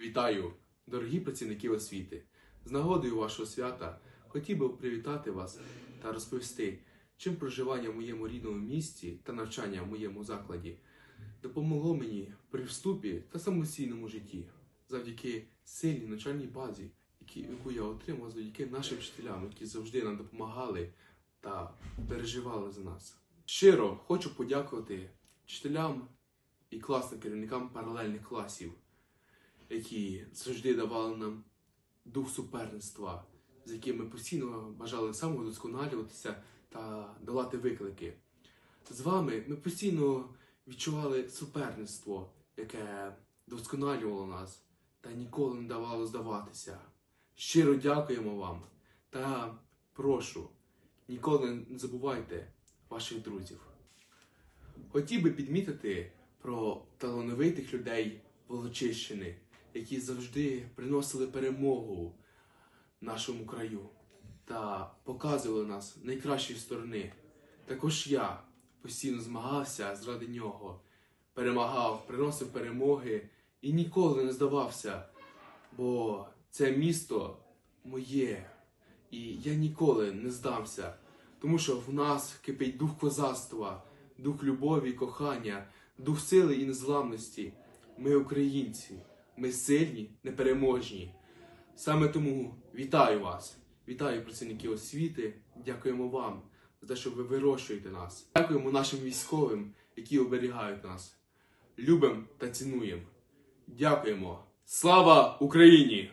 Вітаю, дорогі працівники освіти! З нагодою вашого свята хотів би привітати вас та розповісти, чим проживання в моєму рідному місті та навчання в моєму закладі допомогло мені при вступі та самостійному житті завдяки сильній навчальній базі, яку я отримав завдяки нашим вчителям, які завжди нам допомагали та переживали за нас. Щиро хочу подякувати вчителям і класним керівникам паралельних класів, які завжди давали нам дух суперництва, з яким ми постійно бажали самовдосконалюватися та долати виклики. З вами ми постійно відчували суперництво, яке вдосконалювало нас та ніколи не давало здаватися. Щиро дякуємо вам та прошу, ніколи не забувайте ваших друзів. Хотів би підмітити про талановитих людей Волочищини, які завжди приносили перемогу нашому краю та показували нас найкращі сторони. Також я постійно змагався заради нього, перемагав, приносив перемоги і ніколи не здавався, бо це місто моє, і я ніколи не здамся, тому що в нас кипить дух козацтва, дух любові, кохання, дух сили і незламності. Ми українці, ми сильні, непереможні. Саме тому вітаю вас, вітаю працівники освіти, дякуємо вам за те, що ви вирощуєте нас. Дякуємо нашим військовим, які оберігають нас. Любимо та цінуємо. Дякуємо. Слава Україні!